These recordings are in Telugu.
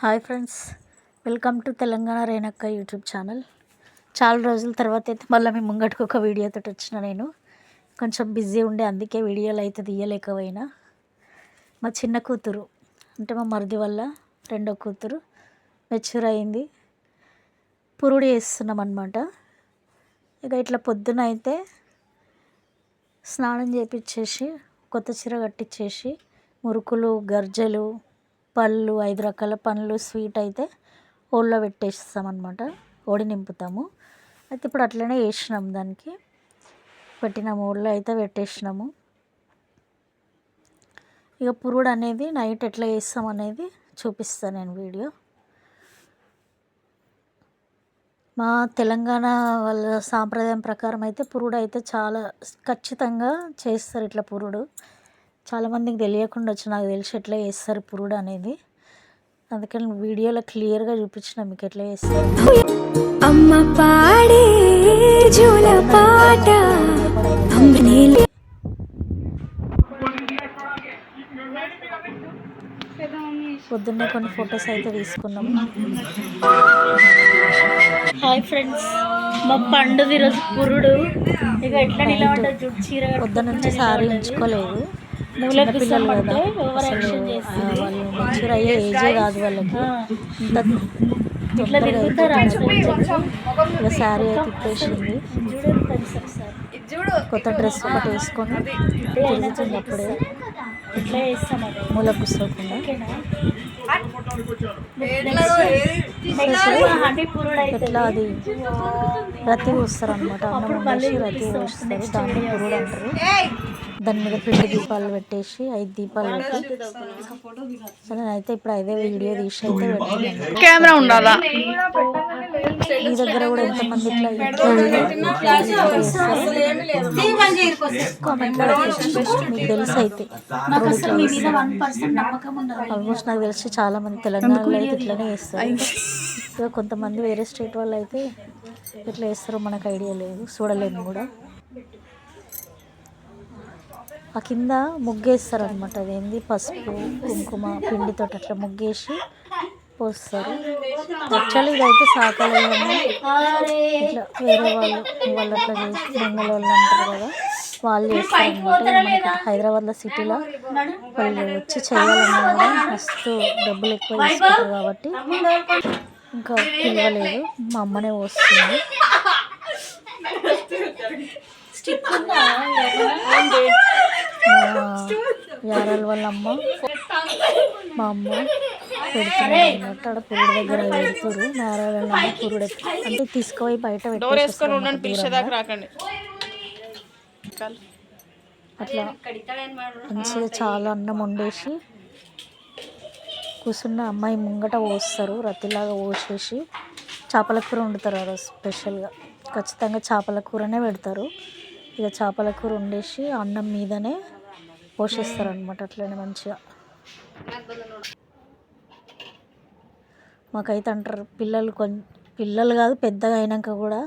Hi friends welcome to Telangana Renakka YouTube channel. చాలా రోజుల తర్వాత అయితే మళ్ళీ మీ ముంగటికి ఒక వీడియోతో వచ్చిన నేను. కొంచెం బిజీ ఉండే అందుకే వీడియోలు అయితే తీయలేకపోయినా. మా చిన్న కూతురు అంటే మా మరిది వల్ల రెండో కూతురు మెచ్యూర్ అయింది. పురుడు చేస్తున్నాం అనమాట ఇక ఇట్లా పొద్దున అయితే స్నానం చేపించేసి కొత్త చీర కట్టించేసి మురుకులు గర్జలు పళ్ళు ఐదు రకాల పండ్లు స్వీట్ అయితే ఓళ్ళో పెట్టేస్తాం అనమాట ఓడి నింపుతాము. అయితే ఇప్పుడు అట్లనే వేసినాం దానికి. పెట్టినాము ఓళ్ళో అయితే పెట్టేసినాము. ఇక పురుడు అనేది నైట్ ఎట్లా వేస్తాం అనేది చూపిస్తాను నేను వీడియో. మా తెలంగాణ వాళ్ళ సాంప్రదాయం ప్రకారం అయితే పురుడు అయితే చాలా ఖచ్చితంగా చేస్తారు ఇట్లా పురుడు. చాలామందికి తెలియకుండా వచ్చి నాకు తెలిసి ఎట్లా చేస్తారు పురుడు అనేది. అందుకని వీడియోలో క్లియర్గా చూపించిన మీకు ఎట్లా చేస్తారు. అమ్మ పాడే జోల పాట పొద్దున్నే కొన్ని ఫొటోస్ అయితే తీసుకున్నాము హాయ్ ఫ్రెండ్స్ మా పండుగ ఈరోజు పురుడు. ఇక ఎట్లా నిలబడ్డ జుట్టు చీర పొద్దున్న నుంచి సారీ ఉంచుకోలేదు. చిన్నపిల్లలు కదా. అసలు ఆ, వాళ్ళు మెచ్యూర్ అయ్యే ఏజే కాదు వాళ్ళకి. ఇంత ఇక శారీ అయితే ఇప్పేసింది. కొత్త డ్రెస్ ఒకటి వేసుకొని తిరుగుతుంది అప్పుడే మూల కూర్చోకుండా ఎట్లా అది? రతి పోస్తారు అనమాట అన్నం వండేసి రతి పోస్తారు దాన్ని పురుడు అంటారు. దాని మీద పిండి దీపాలు పెట్టేసి ఐదు దీపాలు పెట్టి సో నేనైతే ఇప్పుడు అదే వీడియో తీసి అయితే కెమెరా ఉండాలా? మీ దగ్గర కూడా ఎంతమంది మీకు తెలుసు అయితే. ఆల్మోస్ట్ నాకు తెలిసి చాలా మంది తెలంగాణలో అయితే ఇట్లనే వేస్తారు ఇక కొంతమంది వేరే స్టేట్ వాళ్ళు అయితే ఎట్లా వేస్తారో మనకు ఐడియా లేదు. చూడలేము కూడా. ఆ కింద ముగ్గేస్తారు అనమాట అదేంది? పసుపు కుంకుమ పిండితో అట్లా ముగ్గేసి పోస్తారు. యాక్చువల్లీ ఇదైతే సాకలేదని ఇట్లా వేరే వాళ్ళు వాళ్ళు అట్లా చేసి బెంగళూరు వాళ్ళు అంటారు కదా వాళ్ళు చేస్తారు అనమాట మనకి హైదరాబాద్లో సిటీలో వాళ్ళు వచ్చి చేయాలన్నా కూడా మస్తు డబ్బులు ఎక్కువ తీసుకుంటారు కాబట్టి ఇంకా పిలవలేదు. మా అమ్మనే వస్తుంది యారాల వాళ్ళ అమ్మ. మా అమ్మ పెడుతున్నారు అన్నమాట. ఆడ పురుడు దగ్గర పెడుతురు నారాయణ వాళ్ళ అమ్మ పురుడు అంటే తీసుకుపోయి బయట రాకండి. అట్లా మంచిగా చాలా అన్నం వండేసి కూర్చున్న అమ్మాయి ముంగట పోస్తారు రతిలాగా పోసేసి చేపల కూర వండుతారు ఆ రోజు స్పెషల్గా. ఖచ్చితంగా చేపల కూరనే పెడతారు. ఇక చేపల కూర వండేసి అన్నం మీదనే పోషిస్తారు అనమాట అట్లనే మంచిగా. మాకైతే అంటారు పిల్లలు కొం పిల్లలు కాదు పెద్దగా అయినాక కూడా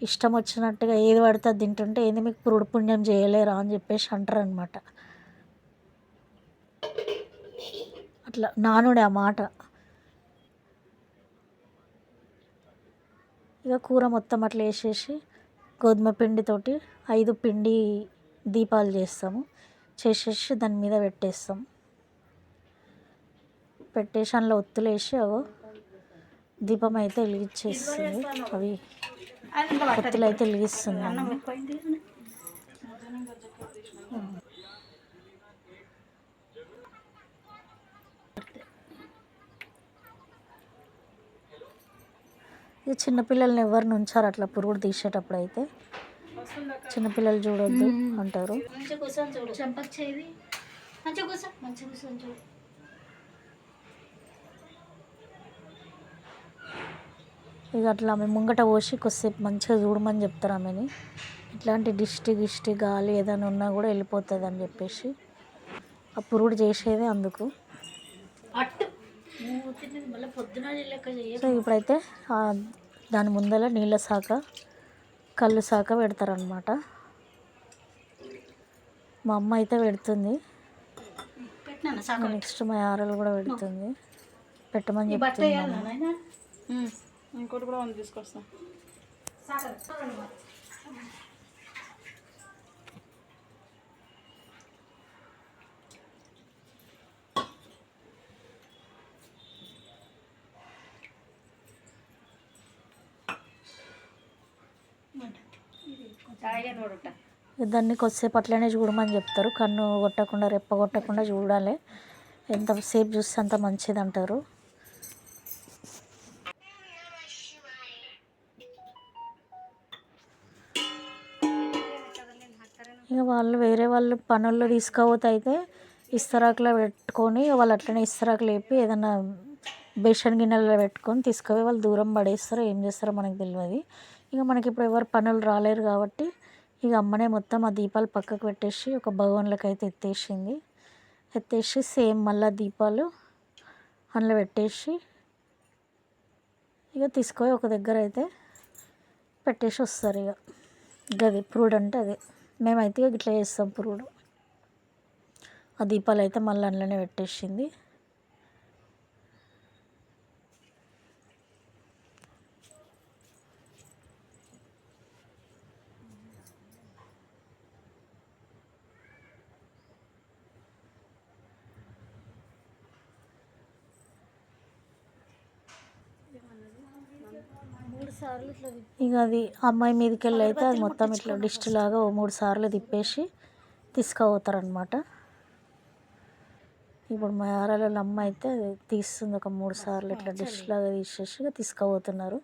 ఇష్టం వచ్చినట్టుగా ఏది పడితే అది తింటుంటే ఏది మీకు పురుడు పుణ్యం చేయలేరా అని చెప్పేసి అంటారు అనమాట అట్లా నానుడే ఆ మాట. ఇక కూర మొత్తం అట్లా వేసేసి గోధుమ పిండితోటి ఐదు పిండి దీపాలు చేస్తాము. చేసేసి దాని మీద పెట్టేస్తాం. పెట్టేసి అందులో ఒత్తులేసి దీపం అయితే వెలిగించేస్తుంది. అవి ఒత్తులు అయితే వెలిగిస్తున్నాను ఇక చిన్నపిల్లల్ని ఎవరిని ఉంచారు అట్లా పురుగుడు తీసేటప్పుడు అయితే చిన్నపిల్లలు చూడొద్దు అంటారు. మంచిగా కూర్చొని చూడు. చెంపకి చేయి. మంచిగా కూర్చో. మంచిగా కూర్చొని చూడు. ఇక అట్లా ఆమె ముంగట పోసి కొద్దిసేపు మంచిగా చూడమని చెప్తారు ఆమెని. ఇట్లాంటి దిష్టి గిష్టి గాలి ఏదైనా ఉన్నా కూడా వెళ్ళిపోతుంది అని చెప్పేసి. ఆ పురుడు చేసేదే అందుకు. సో ఇప్పుడైతే దాని ముందర నీళ్ళ శాఖ కళ్ళు శాఖ పెడతారనమాట మా అమ్మ అయితే పెడుతుంది. నెక్స్ట్ మా యారలు కూడా పెడుతుంది. పెట్టమని చెప్తున్నాను ఇంకోటి కూడా ఉంది తీసుకొస్తా ఇక దాన్ని కొద్దిసేపు అట్లనే చూడమని చెప్తారు. కన్ను కొట్టకుండా రెప్ప కొట్టకుండా చూడాలి. ఎంతసేపు చూస్తే అంత మంచిది అంటారు ఇక వాళ్ళు వేరే వాళ్ళు పనుల్లో తీసుకపోతే అయితే ఇస్తరాకులో పెట్టుకొని వాళ్ళు అట్లనే ఇస్తరాకులు లేపి ఏదైనా బేషన్ గిన్నెలో పెట్టుకొని తీసుకుపోయి వాళ్ళు దూరం పడేస్తారు. ఏం చేస్తారో మనకు తెలియదు ఇక మనకి ఇప్పుడు ఎవరు పనులు రాలేరు కాబట్టి ఇక అమ్మనే మొత్తం ఆ దీపాలు పక్కకు పెట్టేసి ఒక భగవన్లకు అయితే ఎత్తేసింది. ఎత్తేసి సేమ్ మళ్ళీ దీపాలు అందులో పెట్టేసి ఇక తీసుకొని ఒక దగ్గర అయితే పెట్టేసి వస్తారు ఇక. గది ప్రూడ్ అంటే అదే. మేమైతే ఇక ఇట్లా చేస్తాం ప్రూడ్. ఆ దీపాలు అయితే మళ్ళీ అందులోనే పెట్టేసింది. ఇక అది అమ్మాయి మీదకి వెళ్ళి అయితే అది మొత్తం ఇట్లా డిస్ట్ లాగా ఓ మూడు సార్లు తిప్పేసి తీసుకుపోతారు అనమాట ఇప్పుడు మా యారాల అమ్మ అయితే అది తీస్తుంది ఒక మూడు సార్లు ఇట్లా డిష్ లాగా తీసేసి ఇక తీసుకుపోతున్నారు.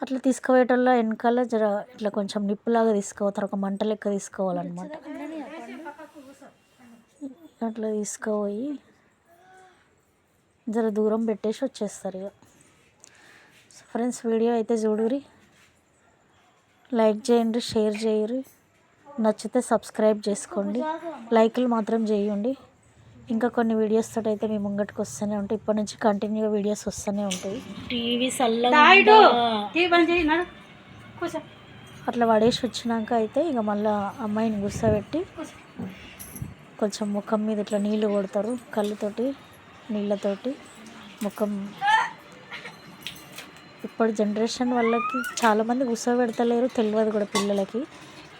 అట్లా తీసుకుపోయేటల్లో వెనకాల జర ఇట్లా కొంచెం నిప్పులాగా తీసుకుపోతారు ఒక మంట లెక్క తీసుకోవాలన్నమాట. అట్లా తీసుకుపోయి జర దూరం పెట్టేసి వచ్చేస్తారు ఇక. ఫ్రెండ్స్ వీడియో అయితే చూడురి లైక్ చేయండి షేర్ చేయరు నచ్చితే సబ్స్క్రైబ్ చేసుకోండి. లైక్లు మాత్రం చేయండి. ఇంకా కొన్ని వీడియోస్ తోటి అయితే మీ ముంగటికి వస్తూనే ఉంటాయి. ఇప్పటి నుంచి కంటిన్యూగా వీడియోస్ వస్తూనే ఉంటాయి. టీవీ అట్లా పడేసి వచ్చినాక అయితే ఇక మళ్ళీ అమ్మాయిని కూర్చోబెట్టి కొంచెం ముఖం మీద ఇట్లా నీళ్ళు కొడతారు కళ్ళతోటి నీళ్ళతోటి ముఖం ఇప్పుడు జనరేషన్ వాళ్ళకి చాలామంది కూర్చోబెడతలేరు తెలియదు కూడా పిల్లలకి.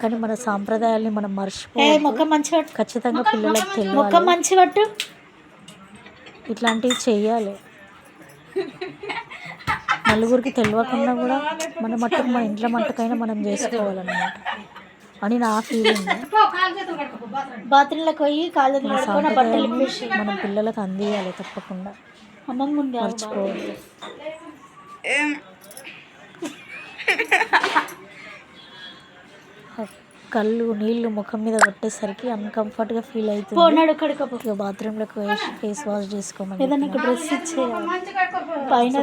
కానీ మన సాంప్రదాయాల్ని మనం ఏ మర్చిపో ముఖం మంచి పట్టు ఖచ్చితంగా పిల్లలకు ముఖం తెలియాలి మంచి పట్టు. ఇట్లాంటివి చెయ్యాలి. నలుగురికి తెలియకుండా కూడా మన మట్టుకు మన ఇంట్లో మట్టుకైనా మనం చేసుకోవాలన్నమాట. అని నా ఫీలింగ్. బాత్రూంలోకి పోయి కాళ్ళు మన పిల్లలకు అందియాలి తప్పకుండా. అమ్మంగా కళ్ళు నీళ్ళు ముఖం మీద కొట్టేసరికి అన్కంఫర్ట్గా ఫీల్ అవుతుంది. ఇక బాత్రూంలోకి వేసి ఫేస్ వాష్ చేసుకోమని ఏదైనా డ్రెస్ ఇచ్చేయాలి. పైన